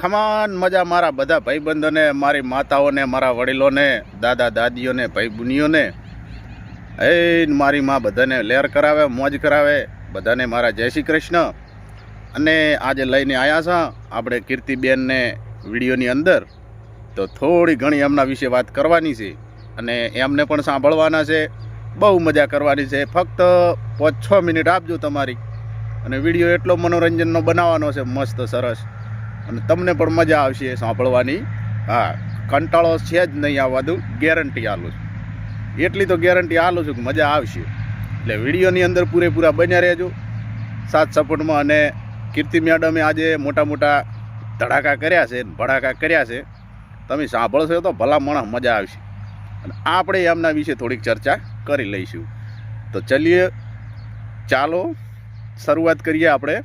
ખમાન મજા મારા બધા ભાઈબંધોને, મારી માતાઓને, મારા વડીલોને, દાદા દાદીઓને ભાઈ બુનીઓને એ મારી માં બધાને લેર કરાવે, મોજ કરાવે. બધાને મારા જય શ્રી કૃષ્ણ. અને આજે લઈને આવ્યા છા આપણે કીર્તિબેનને વિડીયોની અંદર. તો થોડી ઘણી એમના વિશે વાત કરવાની છે. અને એમને પણ સાંભળવાના છે. બહુ મજા કરવાની છે. ફક્ત પાંચ છ મિનિટ આપજો તમારી. અને વીડિયો એટલો મનોરંજનનો બનાવવાનો છે. મસ્ત, સરસ. અને તમને પણ મજા આવશે સાંભળવાની. હા, કંટાળો છે જ નહીં આ બધું ગેરંટી આલું છું. એટલી તો ગેરંટી આલું છું કે મજા આવશે. એટલે વિડીયોની અંદર પૂરેપૂરા બન્યા રહેજો. સાથ સપોર્ટમાં અને કીર્તિ મેડમે આજે મોટા મોટા ધડાકા કર્યા છે, ભડાકા કર્યા છે. તમે સાંભળશો તો ભલા માણસ મજા આવશે. અને આપણે એમના વિશે થોડીક ચર્ચા કરી લઈશું. તો ચલીએ, ચાલો, શરૂઆત કરીએ આપણે.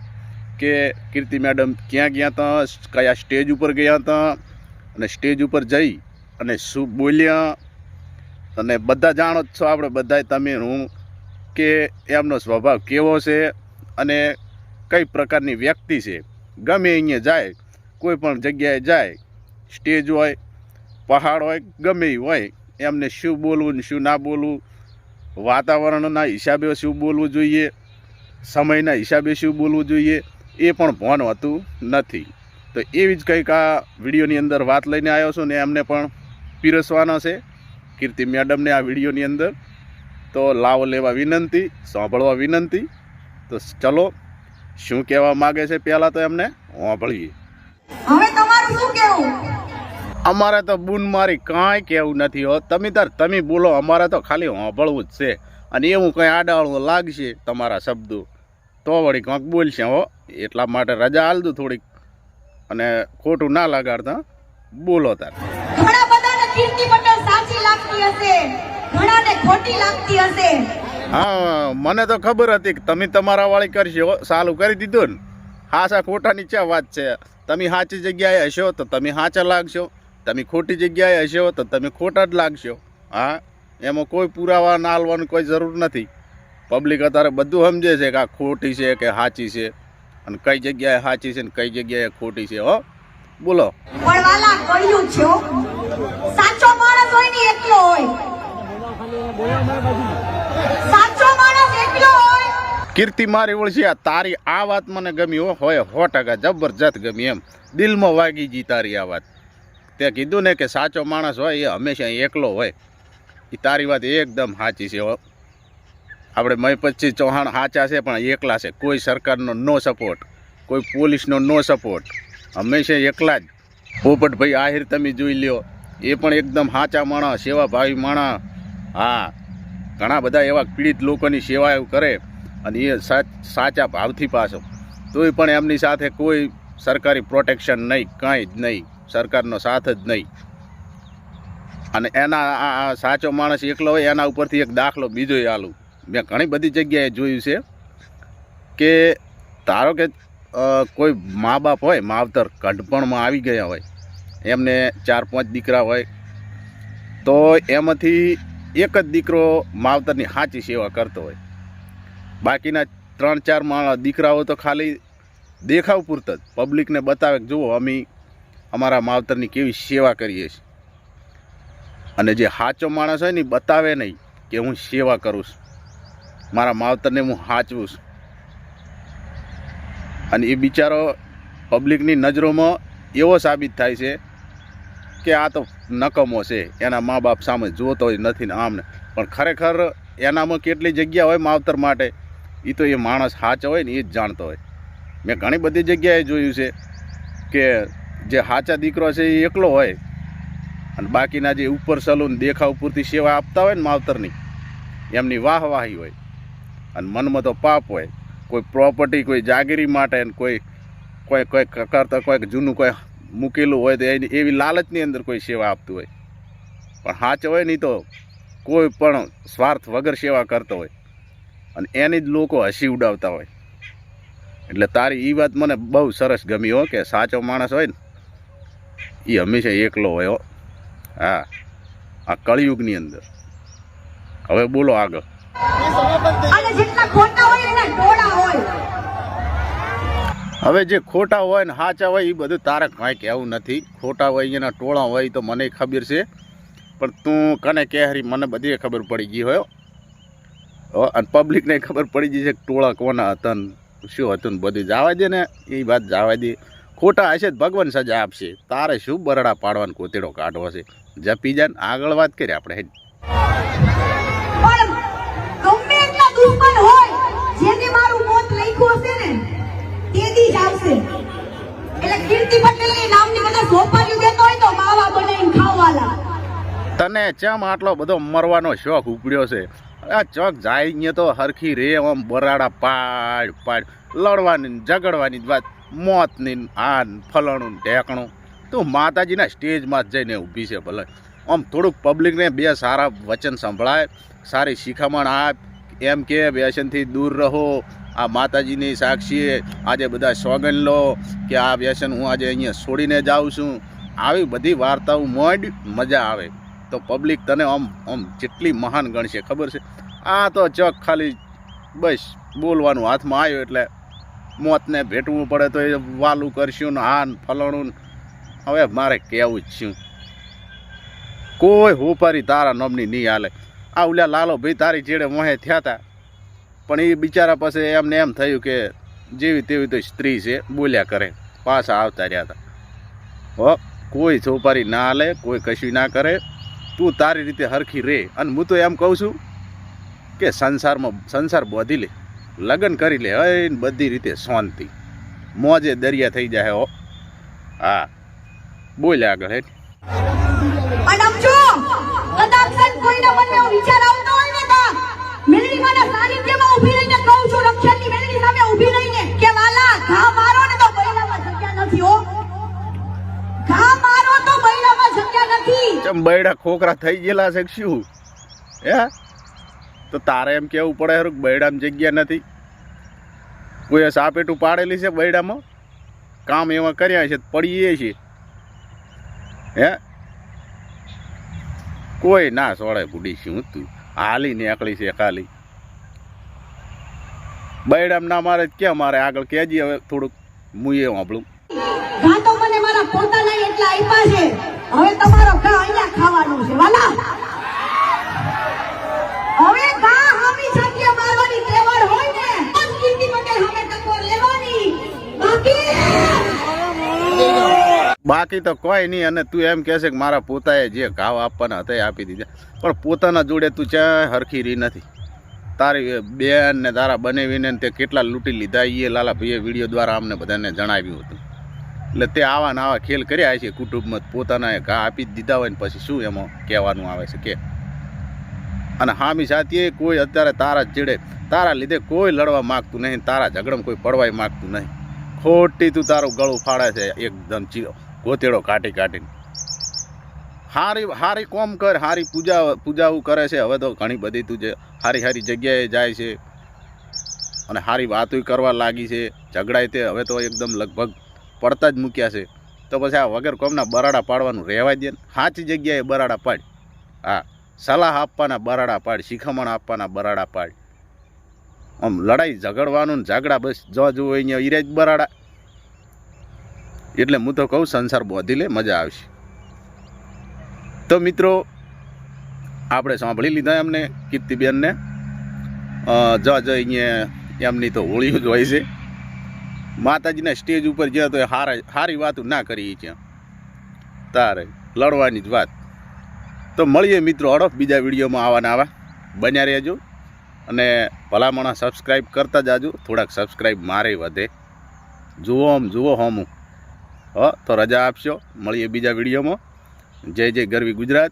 કે કીર્તિ મેડમ ક્યાં ગયા હતા કયા સ્ટેજ ઉપર ગયા હતા અને સ્ટેજ ઉપર જઈ અને શું બોલ્યા, અને બધા જાણો જ છો આપણે બધાય તમે, હું કે એમનો સ્વભાવ કેવો છે, અને કઈ પ્રકારની વ્યક્તિ છે. ગમે અહીંયા જાય, કોઈ પણ જગ્યાએ જાય, સ્ટેજ હોય, પહાડ હોય, ગમે હોય, એમને શું બોલવું ને શું ના બોલવું, વાતાવરણના હિસાબે શું બોલવું જોઈએ, સમયના હિસાબે શું બોલવું જોઈએ એ પણ ભાન હોતું નથી. તો એવી જ કંઈક આ વિડીયોની અંદર વાત લઈને આવ્યો છું ને એમને પણ પીરસવાનો છે. કીર્તિ મેડમને આ વિડીયોની અંદર. તો લાવો લેવા વિનંતી સાંભળવા વિનંતી. તો ચલો શું કહેવા માગે છે પહેલાં તો એમને? સાંભળીએ. હવે તમારું શું કેવું અમારે તો બૂન મારી કાંઈ કહેવું નથી હો. તમે તાર તમે બોલો અમારે તો ખાલી સાંભળવું જ છે. અને એવું કંઈ આડાળું લાગશે તમારા શબ્દો. તો વળી કંઈક બોલશે હો. એટલા માટે રજા હાલ દઉં થોડીક. અને ખોટું ના લગાડતા. બોલો તાર. ઘણા બધાને કીર્તિ પટેલ સાચી લાગતી હશે. ઘણાને ખોટી લાગતી હશે. હા મને તો ખબર હતી કે તમે તમારા વાળી કરશો સાલું કરી દીધું ને. હા સા ખોટાની ચા વાત છે? તમે સાચી જગ્યાએ હશો તો તમે સાચા લાગશો. તમે ખોટી જગ્યાએ હશો તો તમે ખોટા જ લાગશો. હા એમાં કોઈ પુરાવા ના આલવાની કોઈ જરૂર નથી. પબ્લિક અત્યારે બધું સમજે છે કે આ ખોટી છે કે સાચી છે. અને કઈ જગ્યાએ સાચી છે ને કઈ જગ્યાએ ખોટી છે હો? બોલો. પણ વાલા કહ્યું છે? સાચો માણસ હોય ને એકલો હોય. સાચો માણસ એકલો હોય. કીર્તિ મારી ઓળશી આ તારી આ વાત મને ગમી હો? હોય સો ટકા જબરજસ્ત ગમી એમ. દિલમાં વાગી ગઈ તારી આ વાત. તે કીધું ને કે સાચો માણસ હોય એ હંમેશા એકલો હોય. એ તારી વાત એકદમ સાચી છે હો. આપણે મય પચીસ ચૌહાણ સાચા છે, પણ એકલા છે. કોઈ સરકારનો નો સપોર્ટ કોઈ પોલીસનો નો સપોર્ટ હંમેશા એકલા જ. પોપટભાઈ આહિર તમે જોઈ લ્યો, એ પણ એકદમ સાચા માણસ, સેવાભાવી માણસ. હા, ઘણા બધા એવા પીડિત લોકોની સેવા કરે અને એ સાચ- ભાવથી પાછો. તોય પણ એમની સાથે કોઈ સરકારી પ્રોટેક્શન નહીં, કાંઈ જ નહીં. સરકારનો સાથ જ નહીં. અને એના, આ સાચો માણસ એકલો હોય, એના ઉપરથી એક દાખલો બીજો આલું. મેં ઘણી બધી જગ્યાએ જોયું છે કે ધારો કે કોઈ મા બાપ હોય, માવતર કઢપણમાં આવી ગયા હોય, એમને ચાર પાંચ દીકરા હોય, તો એમાંથી એક જ દીકરો માવતરની સાચી સેવા કરતો હોય. બાકીના ત્રણ ચાર માણસ દીકરાઓ તો ખાલી દેખાવ પૂરતા જ. પબ્લિકને બતાવે કે જુઓ, અમે અમારા માવતરની કેવી સેવા કરીએ છીએ. અને જે સાચો માણસ હોય ને બતાવે નહીં કે હું સેવા કરું છું. મારા માવતરને હું સાચવું છું. અને એ બિચારો પબ્લિકની નજરોમાં એવો સાબિત થાય છે કે આ તો નકમો છે. એના મા બાપ સામે જોતો હોય નથી ને આમને પણ ખરેખર એનામાં કેટલી જગ્યા હોય માવતર માટે એ તો એ માણસ સાચો હોય ને એ જ જાણતો હોય. મેં ઘણી બધી જગ્યાએ જોયું છે કે જે સાચા દીકરો છે એ એકલો હોય અને બાકીના જે ઉપર સલૂન દેખાવ પૂરતી સેવા આપતા હોય ને માવતરની, એમની વાહવાહી હોય. અને મનમાં તો પાપ હોય. કોઈ પ્રોપર્ટી કોઈ જાગીરી માટે કોઈ કોઈ કોઈ કરતા કોઈ જૂનું કોઈ મૂકેલું હોય તો એની, એવી લાલચની અંદર કોઈ સેવા આપતું હોય. પણ સાચો હોય નહીં તો કોઈ પણ સ્વાર્થ વગર સેવા કરતો હોય. અને એની જ લોકો હસી ઉડાવતા હોય. એટલે તારી એ વાત મને બહુ સરસ ગમી હો કે સાચો માણસ હોય ને એ હંમેશા એકલો હોય હો. હા, આ કળિયુગની અંદર. હવે બોલો આગળ. અને જેટલા ખોટા હોય એના ટોળા હોય. હવે જે ખોટા હોય ને સાચા હોય એ બધું તારે કાંઈ કહેવું નથી. ખોટા હોય એના ટોળા હોય તો મને ખબર છે. પણ તું કને કે હરી મને બધી ખબર પડી ગઈ હોય હો, અને પબ્લિકને ખબર પડી ગઈ છે કે ટોળા કોના હતા ને શું હતું બધું. જવા દે ને એ વાત જવા દે. ખોટા હશે જ ભગવાન સજા આપશે. તારે શું બરડા પાડવાનો કોતેડો કાઢવો છે? જપી જાય આગળ વાત કરી આપણે તને ચમ આટલો બધો મરવાનો શોખ ઉપડ્યો છે? આ ચોક જાય ને તો હરખી રે આમ બરાડા પાડ પાડ. લડવાની ઝઘડવાની વાત, મોતની આન ફલાણું ઢેકણું. તું માતાજીના સ્ટેજમાં જઈને ઊભી છે ભલે. આમ થોડુંક પબ્લિકને બે સારા વચન સંભળાય, સારી શિખામણ આપ, એમ કે વ્યસનથી દૂર રહો આ માતાજીની સાક્ષીએ આજે બધા સોગન લો કે આ વ્યસન હું આજે અહીંયા છોડીને જાઉં છું. આવી બધી વાર્તાઓ મોડ મજા આવે. તો પબ્લિક તને આમ આમ જેટલી મહાન ગણશે, ખબર છે? આ તો ચક ખાલી બસ બોલવાનું હાથમાં આવ્યો એટલે મોતને ભેટવું પડે તો એ વાલું કરશું ને હાન ફલાણું હવે મારે કહેવું જ છું. કોઈ હોપારી તારા નોમની નહીં હાલે. આ ઉલ્યા લાલો ભાઈ તારી ચેડે મોહે થયા હતા પણ એ બિચારા પાસે એમને એમ થયું કે જેવી તેવી તો સ્ત્રી છે, બોલ્યા કરે. પાછા આવતા રહ્યા હતા. હો, કોઈ ચોપારી ના હાલે, કોઈ કશું ના કરે. તું તારી રીતે હરખી રે. અને હું તો એમ કહું છું કે સંસારમાં, સંસાર બોધી લે. લગ્ન કરી લે હે બધી રીતે શાંતિ. મોજે દરિયા થઈ જાય હો. હા. બોલ્યા આગળ હેઠ. વિચાર ઘા ખોખરા થઈ ગયેલા છે શું? હે? તો તારે એમ કેવું પડે કે બૈડામાં જગ્યા નથી? કોઈએ સાપેટું પાડેલી છે બૈડામાં કામ એવા કર્યા છે, પડીએ છીએ. હે? કોઈ ના સોળે ગુડી શું તું? હાલી નીકળી છે, ખાલી. બૈડામ ના મારે કે મારે આગળ કેજી હવે થોડુંક મુએ ઘા તો મને મારા પોતાના એટલા આપ્યા છે. હવે તમારો ઘા અહીંયા ખાવાનું છે. વાલા. હવે ઘા હામી છાતીએ મારવાની તેવડ હોય ને તો જ કીર્તિ પટેલ ટકોર લેવાની. બાકી? બાકી તો કોઈ નહીં અને તું એમ કહેશે કે મારા પોતાએ જે ઘાવ આપવાના હતા એ આપી દીધા. પણ પોતાના જોડે તું ક્યાંય હરખી રહી નથી. તારી બેન ને તારા બનેવીને તે કેટલા લૂંટી લીધા એ લાલા ભાઈએ વીડિયો દ્વારા અમને બધાને જણાવ્યું હતું. એટલે તે આવા ને આવા ખેલ કર્યા છે કુટુંબમાં, પોતાના ઘા આપી જ દીધા હોય ને પછી શું એમાં કહેવાનું આવે છે કે? અને હામી સાથીએ કોઈ અત્યારે તારા ચીડે તારા લીધે કોઈ લડવા માગતું નહીં તારા ઝઘડમાં કોઈ પડવાય માગતું નહીં. ખોટી તું તારું ગળું ફાડે છે, એકદમ ચી ગોતેડો કાઢી કાઢીને. હારી હારી કોમ કર, હારી પૂજા પૂજાઓ કરે છે, હવે તો ઘણી બધી તું જે હારી હારી જગ્યાએ જાય છે અને હારી વાતો કરવા લાગી છે. ઝઘડાય તે હવે તો એકદમ લગભગ પડતા જ મૂક્યા છે. તો પછી આ વગર કોમના બરાડા પાડવાનું રહેવા દે ને. સાચી જગ્યાએ બરાડા પાડ. હા, સલાહ આપવાના બરાડા પાડ, શિખામણ આપવાના બરાડા પાડ. આમ લડાઈ ઝઘડવાનું ને ઝઘડા બસ જો જુઓ અહીંયા ઈરે જ બરાડા. એટલે હું તો કહું, સંસાર બોધી લે મજા આવશે. તો મિત્રો આપણે સાંભળી લીધા એમને કીર્તિબેનને. અ, જો જો અહીંયા એમની તો હોળી જ હોય છે. માતાજીના સ્ટેજ ઉપર જ્યાં તો એ હારા સારી વાતો ના કરી ત્યાં. તારે લડવાની જ વાત. તો મળીએ મિત્રો હડફ બીજા વિડીયોમાં આવવાના આવા. બન્યા રહેજો. અને ભલામણા સબસ્ક્રાઈબ કરતા જાજો. થોડાક સબસ્ક્રાઈબ મારે વધે. જુઓ આમ જુઓ હોમું. હ તો રજા આપશો. મળીએ બીજા વિડીયોમાં. જય જય ગરવી ગુજરાત.